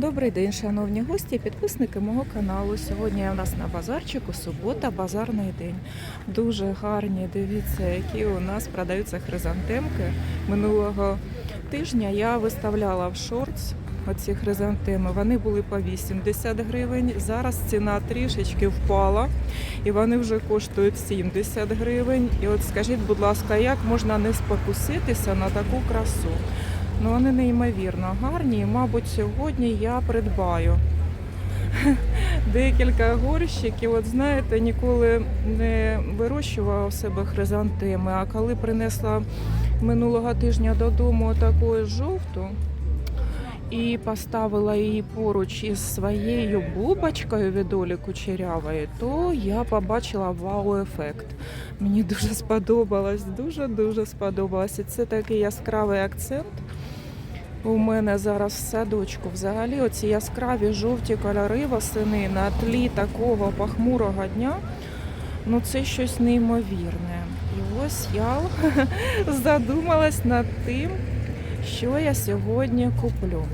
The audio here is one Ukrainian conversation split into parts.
Добрий день, шановні гості, підписники мого каналу. Сьогодні у нас на базарчику, субота, базарний день. Дуже гарні, дивіться, які у нас продаються хризантемки. Минулого тижня я виставляла в шортс оці хризантеми. Вони були по 80 гривень. Зараз ціна трішечки впала, і вони вже коштують 70 гривень. І от скажіть, будь ласка, як можна не спокуситися на таку красу? Ну, вони неймовірно гарні, мабуть, сьогодні я придбаю декілька горщиків. От знаєте, ніколи не вирощувала у себе хризантеми, а коли принесла минулого тижня додому таку жовту і поставила її поруч із своєю бубочкою від Олі Кучерявої, то я побачила вау-ефект. Мені дуже сподобалось, дуже-дуже сподобалось. І це такий яскравий акцент. У мене зараз в садочку взагалі оці яскраві жовті кольори восени на тлі такого похмурого дня. Ну це щось неймовірне. І ось я задумалась над тим, що я сьогодні куплю.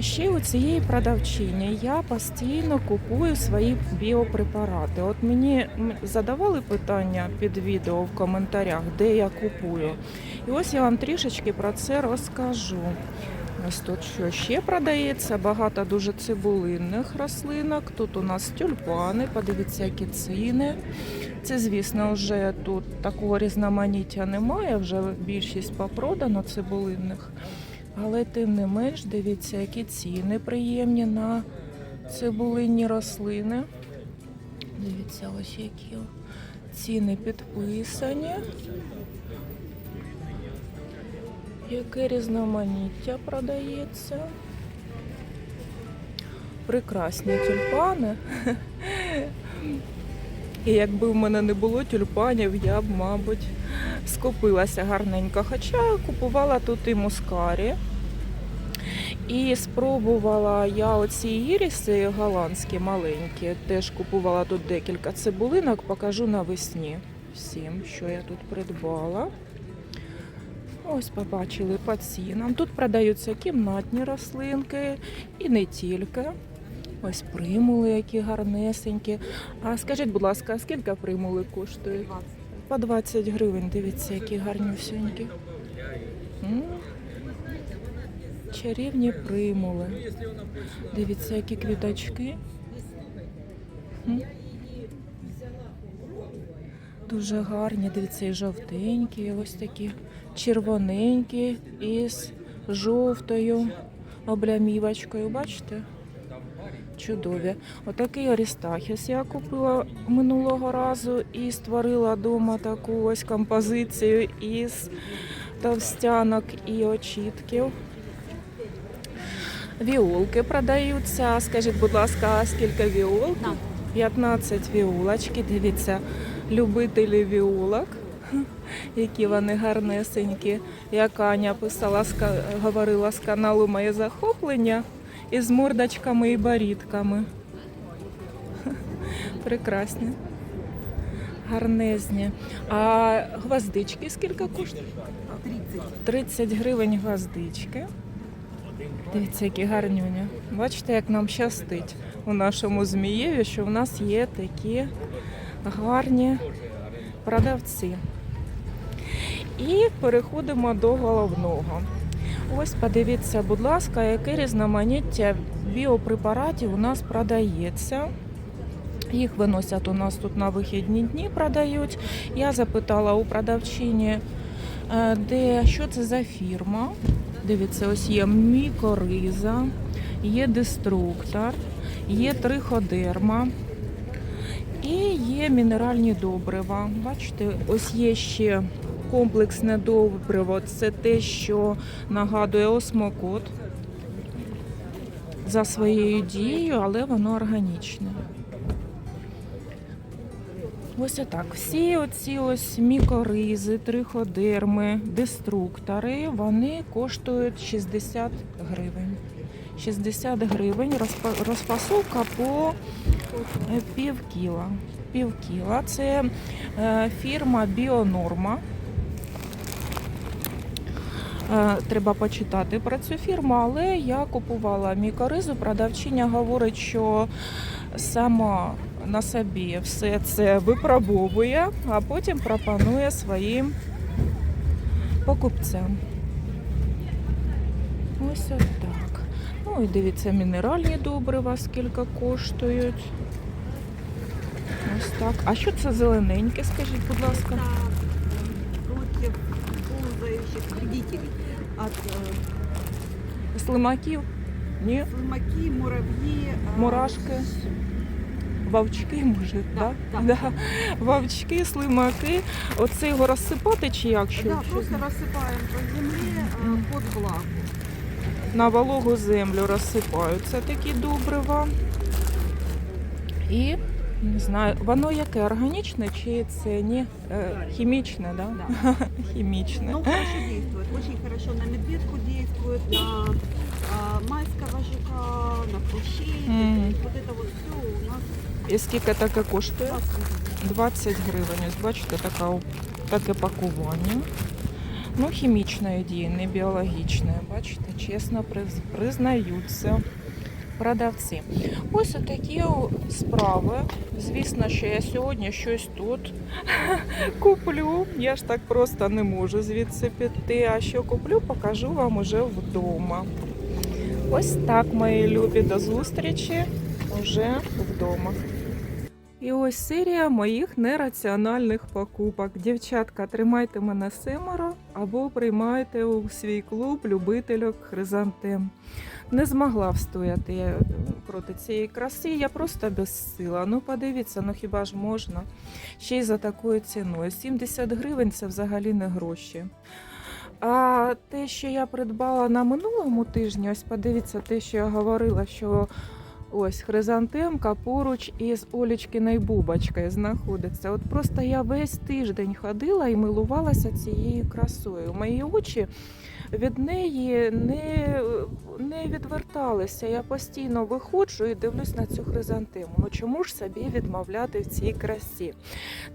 Ще у цієї продавчині я постійно купую свої біопрепарати. От мені задавали питання під відео в коментарях, де я купую. І ось я вам трішечки про це розкажу. Ось тут що ще продається, багато дуже цибулинних рослинок. Тут у нас тюльпани, подивіться, які ціни. Це, звісно, вже тут такого різноманіття немає, вже більшість попродано цибулинних. Але тим не менш, дивіться, які ціни приємні на цибулинні рослини. Дивіться, ось які ціни підписані. Яке різноманіття продається. Прекрасні тюльпани. І якби в мене не було тюльпанів, я б, мабуть, скупилася гарненько. Хоча купувала тут і мускарі. І спробувала я оці іріси голландські маленькі. Теж купувала тут декілька цибулинок, покажу навесні всім, що я тут придбала. Ось побачили по цінам. Тут продаються кімнатні рослинки і не тільки. Ось примули, які гарнесенькі. А скажіть, будь ласка, скільки примули коштують? По 20 гривень. Дивіться, які гарнюсінькі. М. Чарівні примули. Дивіться, які квіточки. Дуже гарні, дивіться, і жовтенькі, ось такі червоненькі із жовтою облямівочкою. Бачите? Чудові. Отакий Арістахіс я купила минулого разу і створила вдома таку ось композицію із товстянок і очітків. Віолки продаються. Скажіть, будь ласка, скільки віолки? 15 віолочки. Дивіться, любителі віолок, які вони гарнесенькі. Як Аня писала, говорила з каналу Моє захоплення із мордочками і борідками. Прекрасні. Гарнезні. А гвоздички скільки коштують? 30 гривень гвоздички. Дивіться, які гарнюні. Бачите, як нам щастить у нашому Змієві, що в нас є такі гарні продавці. І переходимо до головного. Ось подивіться, будь ласка, яке різноманіття біопрепаратів у нас продається. Їх виносять у нас тут на вихідні дні продають. Я запитала у продавчині, е, де що це за фірма. Дивіться, ось є мікориза, є деструктор, є триходерма і є мінеральні добрива. Бачите, ось є ще комплексне добриво. Це те, що нагадує осмокот за своєю дією, але воно органічне. Ось отак. Всі оці ось мікоризи, триходерми, деструктори, вони коштують 60 гривень. 60 гривень, розфасовка по е, пів кіла. Пів кіла. Це е, фірма Біонорма. Е, Треба почитати про цю фірму, але я купувала мікоризу. Продавчиня говорить, що сама на собі все це випробовує, а потім пропонує своїм покупцям. Ось отак. Ну і дивіться, мінеральні добрива скільки коштують. Ось так. А що це зелененьке, скажіть, будь ласка? вредителей. От э, Слимаків? Ні? слимаки, муравьи. э, Мурашки? Вовчки, може, Да, так? да. Да. Вовчки, слимаки. Оце його розсипати чи як? Що? Да, Що просто рассыпаем по земле э, Мгм. под влагу. на вологу землю розсипаються такі добрива. І не знаю, воно яке органічне чи це ні? Е, хімічне, да? Да. Хімічне. Ну, хорошо действует. Очень хорошо на медведку действует, на а, майского жука, на клещей. Мгм. Вот это вот все у нас І скільки таке коштує? 20 гривень. Ось бачите, така, таке пакування. Ну, хімічної дії, не біологічної. Бачите, чесно приз- признаються продавці. Ось отакі справи. Звісно, що я сьогодні щось тут куплю. Я ж так просто не можу звідси піти. А що куплю, покажу вам уже вдома. Ось так, мої любі, до зустрічі уже вдома. І ось серія моїх нераціональних покупок. Дівчатка, тримайте мене семеро або приймайте у свій клуб любительок хризантем. Не змогла встояти проти цієї краси, я просто безсила. Ну подивіться, ну хіба ж можна? Ще й за такою ціною. 70 гривень це взагалі не гроші. А те, що я придбала на минулому тижні, ось подивіться, те, що я говорила, що ось хризантемка поруч із Олічкиною бубочкою знаходиться. От просто я весь тиждень ходила і милувалася цією красою. Мої очі від неї не, не відверталися. Я постійно виходжу і дивлюсь на цю хризантему. Ну чому ж собі відмовляти в цій красі?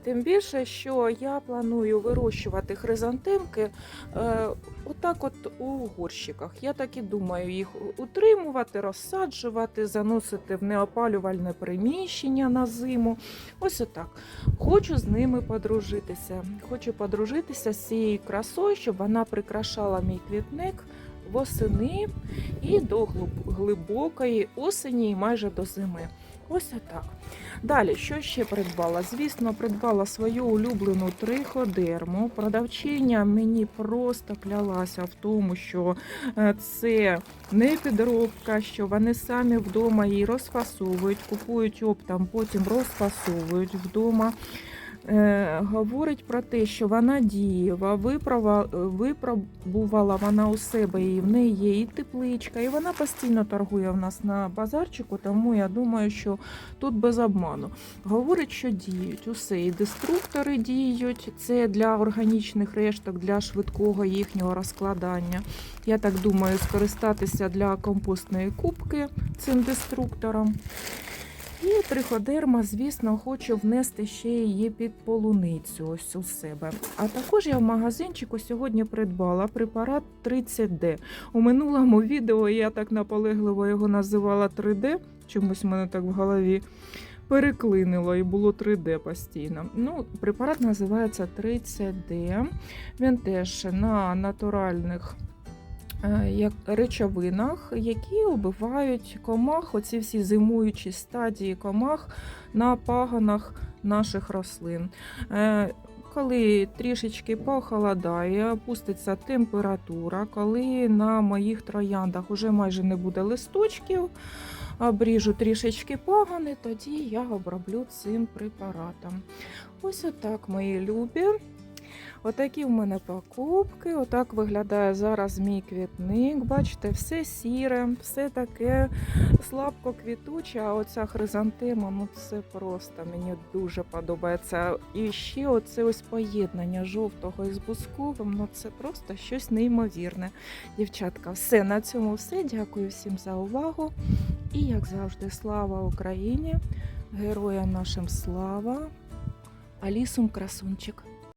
Тим більше, що я планую вирощувати хризантемки е, отак, от у горщиках. Я так і думаю їх утримувати, розсаджувати, заносити в неопалювальне приміщення на зиму. Ось отак. Хочу з ними подружитися. Хочу подружитися з цією красою, щоб вона прикрашала мій квітник восени і до глибокої осені, і майже до зими. Ось отак. Далі, що ще придбала? Звісно, придбала свою улюблену триходерму. Продавчиня мені просто клялася в тому, що е, це не підробка, що вони самі вдома її розфасовують, купують оптом, потім розфасовують вдома. Е, говорить про те, що вона дієва, випробувала вона у себе, і в неї є і тепличка, і вона постійно торгує в нас на базарчику, тому я думаю, що тут без обману. Говорить, що діють усе, і деструктори діють, це для органічних решток, для швидкого їхнього розкладання. Я так думаю, скористатися для компостної кубки цим деструктором. І триходерма, звісно, хочу внести ще її під полуницю ось у себе. А також я в магазинчику сьогодні придбала препарат 30D. У минулому відео я так наполегливо його називала 3D, чомусь в мене так в голові переклинило і було 3D постійно. Ну, препарат називається 30D. Він теж на натуральних речовинах, які убивають комах, оці всі зимуючі стадії комах на паганах наших рослин. Е, Коли трішечки похолодає, опуститься температура, коли на моїх трояндах уже майже не буде листочків, обріжу трішечки пагани, тоді я оброблю цим препаратом. Ось отак, мої любі. Отакі в мене покупки. Отак виглядає зараз мій квітник. Бачите, все сіре, все таке слабко квітуче, а оця хризантема, ну це просто мені дуже подобається. І ще оце ось поєднання жовтого із бусковим, ну це просто щось неймовірне. Дівчатка, все на цьому все. Дякую всім за увагу. І як завжди, слава Україні! Героям нашим слава! Алісум красунчик.